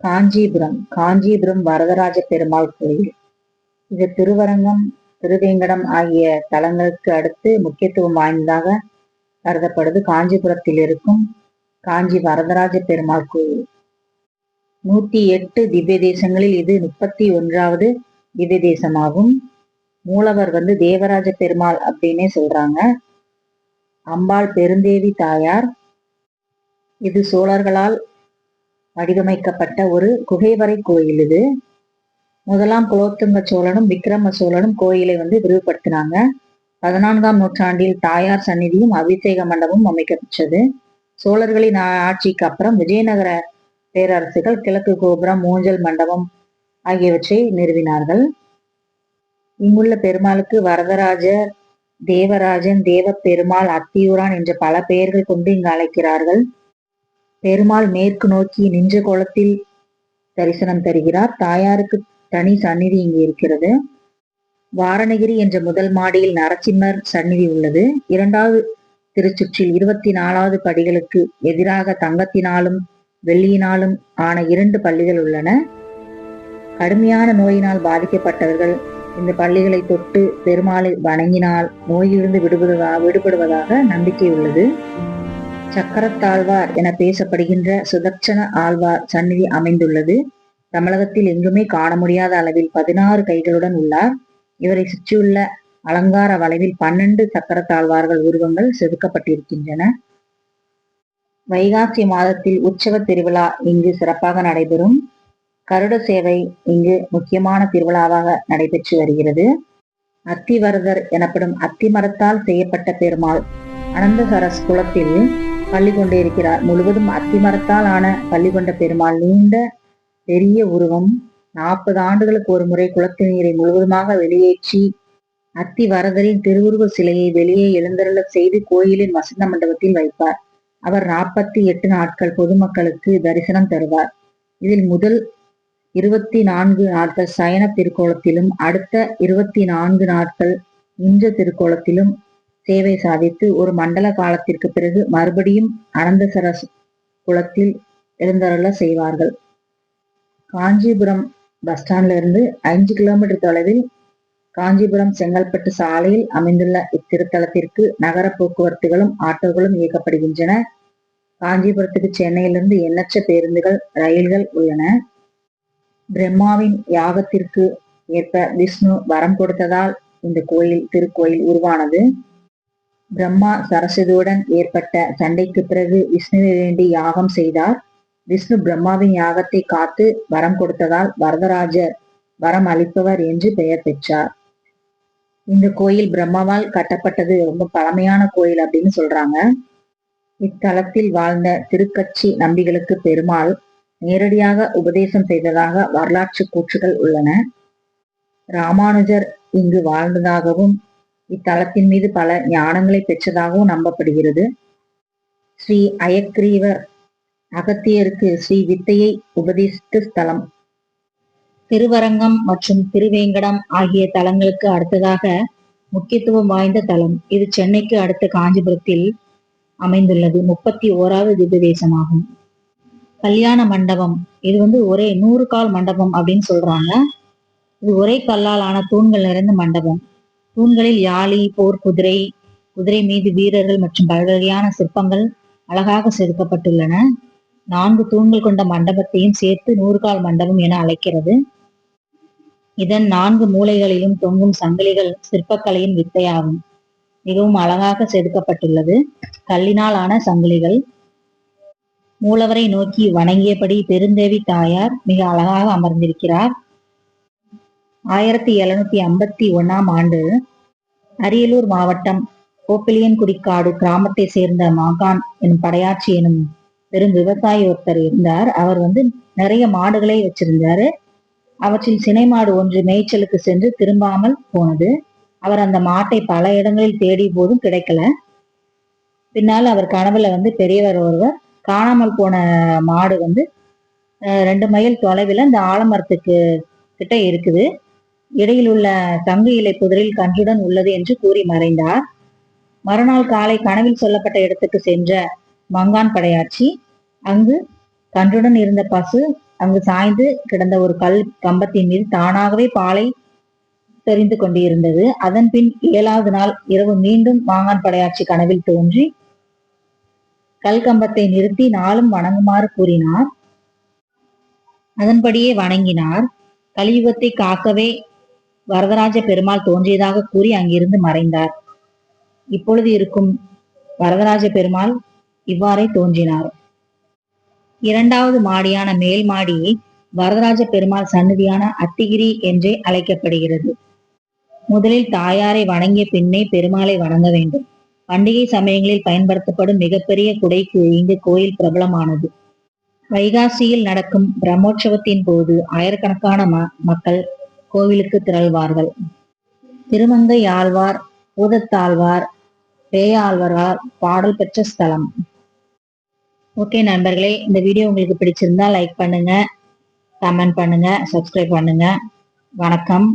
காஞ்சிபுரம் காஞ்சிபுரம் வரதராஜ பெருமாள் கோயில். இது திருவரங்கம் திருவேங்கடம் ஆகிய தலங்களுக்கு அடுத்து முக்கியத்துவம் வாய்ந்ததாக கருதப்படுது. காஞ்சிபுரத்தில் இருக்கும் காஞ்சி வரதராஜ பெருமாள் கோயில். நூத்தி எட்டு திவ்ய தேசங்களில் இது முப்பத்தி ஒன்றாவது திவ்ய தேசமாகும். மூலவர் வந்து தேவராஜ பெருமாள் அப்படின்னே சொல்றாங்க. அம்பாள் பெருந்தேவி தாயார். இது சோழர்களால் வடிவமைக்கப்பட்ட ஒரு குகைவரை கோயில் இது. முதலாம் குலோத்துங்க சோழனும் விக்ரம சோழனும் கோயிலை வந்து விரிவுபடுத்தினாங்க. பதினான்காம் நூற்றாண்டில் தாயார் சந்நிதியும் அபிஷேக மண்டபமும் அமைக்கப்பட்டது சோழர்களின் ஆட்சிக்கு அப்புறம் விஜயநகர பேரரசுகள் கிழக்கு கோபுரம் மூஞ்சல் மண்டபம் ஆகியவற்றை நிறுவினார்கள். இங்குள்ள பெருமாளுக்கு வரதராஜர் தேவராஜன் தேவ பெருமாள் அத்தியூரான் என்ற பல பெயர்கள் கொண்டு இங்கு அழைக்கிறார்கள். பெருமாள் மேற்கு நோக்கி நின்ற கோலத்தில் தரிசனம் தருகிறார். தாயாருக்கு தனி சந்நிதி இங்கு இருக்கிறது. வாரணகிரி என்ற முதல் மாடியில் நரசிம்மர் சந்நிதி உள்ளது. இரண்டாவது திருச்சுற்றில் இருபத்தி நாலாவது படிகளுக்கு எதிராக தங்கத்தினாலும் வெள்ளியினாலும் ஆன இரண்டு பள்ளிகள் உள்ளன. கடுமையான நோயினால் பாதிக்கப்பட்டவர்கள் இந்த பள்ளிகளை தொட்டு பெருமாளை வணங்கினால் நோயிலிருந்து விடுபடுவதா விடுபடுவதாக நம்பிக்கை உள்ளது. சக்கரத்தாழ்வார் என பேசப்படுகின்ற சுதர்ச்சன ஆழ்வார் சந்நிதி அமைந்துள்ளது. தமிழகத்தில் எங்குமே காண முடியாத அளவில் பதினாறு கைகளுடன் உள்ளார். இவரை சுற்றியுள்ள அலங்கார வளைவில் பன்னெண்டு சக்கரத்தாழ்வார்கள் உருவங்கள் செதுக்கப்பட்டிருக்கின்றன. வைகாசி மாதத்தில் உற்சவ திருவிழா இங்கு சிறப்பாக நடைபெறும். கருட சேவை இங்கு முக்கியமான திருவிழாவாக நடைபெற்று வருகிறது. அத்திவரதர் எனப்படும் அத்திமரத்தால் செய்யப்பட்ட பெருமாள் அனந்தசரஸ் குளத்தில் பள்ளி கொண்டிருக்கிறார் முழுவதும் அத்திமரத்தால் ஆன பள்ளி கொண்ட பெருமாள். நீண்ட பெரிய உருவம். நாற்பது ஆண்டுகளுக்கு ஒரு முறை குளத்து நீரை முழுவதுமாக வெளியேற்றி அத்தி வரதரின் திருவுருவ சிலையை வெளியே எழுந்தருள செய்து கோயிலின் வசந்த மண்டபத்தில் வைப்பார். அவர் நாற்பத்தி எட்டு நாட்கள் பொதுமக்களுக்கு தரிசனம் தருவார். இதில் முதல் இருபத்தி நான்கு நாட்கள் சயன திருக்கோலத்திலும் அடுத்த இருபத்தி நான்கு நாட்கள் இஞ்ச திருக்கோலத்திலும் சேவை சாதித்து ஒரு மண்டல காலத்திற்கு பிறகு மறுபடியும் அனந்தசரஸ் குளத்தில் எழுந்தருள செய்வார்கள். காஞ்சிபுரம் பஸ் ஸ்டாண்ட்ல இருந்து ஐந்து கிலோமீட்டர் தொலைவில் காஞ்சிபுரம் செங்கல்பட்டு சாலையில் அமைந்துள்ள இத்திருத்தலத்திற்கு நகர போக்குவரத்துகளும் ஆட்டோகளும் இயக்கப்படுகின்றன. காஞ்சிபுரத்துக்கு சென்னையிலிருந்து எண்ணற்ற பேருந்துகள் ரயில்கள் உள்ளன. பிரம்மாவின் யாகத்திற்கு ஏற்ப விஷ்ணு வரம் கொடுத்ததால் இந்த கோயில் திருக்கோயில் உருவானது. பிரம்மா சரஸ்வதியுடன் ஏற்பட்ட சண்டைக்கு பிறகு விஷ்ணுவை வேண்டி யாகம் செய்தார். விஷ்ணு பிரம்மாவின் யாகத்தை காத்து வரம் கொடுத்ததால் வரதராஜர் வரம் அளிப்பவர் என்று பெயர் பெற்றார். இந்த கோயில் பிரம்மாவால் கட்டப்பட்டது ரொம்ப பழமையான கோயில் அப்படின்னு சொல்றாங்க. இத்தலத்தில் வாழ்ந்த திருக்கட்சி நம்பிகளுக்கு பெருமாள் நேரடியாக உபதேசம் செய்ததாக வரலாற்று கூற்றுகள் உள்ளன. ராமானுஜர் இங்கு வாழ்ந்ததாகவும் இத்தலத்தின் மீது பல ஞானங்களை பெற்றதாகவும் நம்பப்படுகிறது. ஸ்ரீ அயக்ரீவர் அகத்தியருக்கு ஸ்ரீ வித்தையை உபதேசித்த ஸ்தலம். திருவரங்கம் மற்றும் திருவேங்கடம் ஆகிய தலங்களுக்கு அடுத்ததாக முக்கியத்துவம் வாய்ந்த தலம். இது சென்னைக்கு அடுத்த காஞ்சிபுரத்தில் அமைந்துள்ளது. முப்பத்தி ஓராவது திவ்யதேசமாகும். கல்யாண மண்டபம். இது வந்து ஒரே நூறு கால் மண்டபம் அப்படின்னு சொல்றாங்க. இது ஒரே கல்லால் ஆன தூண்கள் நிறைந்த மண்டபம். தூண்களில் யாழி போர் குதிரை குதிரை மீது வீரர்கள் மற்றும் பலவகையான சிற்பங்கள் அழகாக செதுக்கப்பட்டுள்ளன. நான்கு தூண்கள் கொண்ட மண்டபத்தையும் சேர்த்து நூறுகால் மண்டபம் என அழைக்கிறது. இதன் நான்கு மூலைகளிலும் தொங்கும் சங்கிலிகள் சிற்பக்கலையின் வித்தையாகும். மிகவும் அழகாக செதுக்கப்பட்டுள்ளது. கல்லினால் ஆன சங்கிலிகள். மூலவரை நோக்கி வணங்கியபடி பெருந்தேவி தாயார் மிக அழகாக அமர்ந்திருக்கிறார். ஆயிரத்தி எழுநூத்தி ஐம்பத்தி ஒன்னாம் ஆண்டு அரியலூர் மாவட்டம் கோப்பிலியன்குடிக்காடு கிராமத்தை சேர்ந்த மாகான் எனும் படையாச்சி எனும் பெரும் விவசாயி ஒருத்தர் இருந்தார். அவர் வந்து நிறைய மாடுகளை வச்சிருந்தாரு. அவற்றில் சினை மாடு ஒன்று மேய்ச்சலுக்கு சென்று திரும்பாமல் போனது. அவர் அந்த மாட்டை பல இடங்களில் தேடிய போதும் கிடைக்கல. பின்னால் அவர் கனவுல வந்து பெரியவர் ஒருவர் காணாமல் போன மாடு வந்து ரெண்டு மைல் தொலைவில் இந்த ஆலமரத்துக்கு கிட்ட இருக்குது. இடையில் உள்ள தங்கு இலை புதரில் கன்றுடன் உள்ளது என்று கூறி மறைந்தார். மறுநாள் காலை கனவில் சொல்லப்பட்ட இடத்துக்கு சென்ற மங்கான் படையாச்சி அங்கு கன்றுடன் இருந்த பசு அங்கு சாய்ந்து கிடந்த ஒரு கல் கம்பத்தின் மீது தானாகவே பாலை தெரிந்து கொண்டிருந்தது. அதன் பின் ஏழாவது நாள் இரவு மீண்டும் மாங்கான் படையாட்சி கனவில் தோன்றி கல் கம்பத்தை நிறுத்தி நாளும் வணங்குமாறு கூறினார். அதன்படியே வணங்கினார். கலியுகத்தை காக்கவே வரதராஜ பெருமாள் தோன்றியதாக கூறி அங்கிருந்து மறைந்தார். இப்பொழுது இருக்கும் வரதராஜ பெருமாள் இவ்வாறே தோன்றினார். இரண்டாவது மாடியான மேல் மாடியை வரதராஜ பெருமாள் சன்னதியான அத்திகிரி என்றே அழைக்கப்படுகிறது. முதலில் தாயாரை வணங்கிய பின்னே பெருமாளை வணங்க வேண்டும். பண்டிகை சமயங்களில் பயன்படுத்தப்படும் மிகப்பெரிய குடைக்கு இங்கு கோயில் பிரபலமானது. வைகாசியில் நடக்கும் பிரம்மோற்சவத்தின் போது ஆயிரக்கணக்கான மக்கள் கோவிலுக்கு திரள்வார்கள். திருமங்கை ஆழ்வார் பூதத்தாழ்வார் பேயாழ்வாரால் பாடல் பெற்ற ஸ்தலம். ஓகே நண்பர்களே இந்த வீடியோ உங்களுக்கு பிடிச்சிருந்தா லைக் பண்ணுங்க கமெண்ட் பண்ணுங்க சப்ஸ்கிரைப் பண்ணுங்க. வணக்கம்.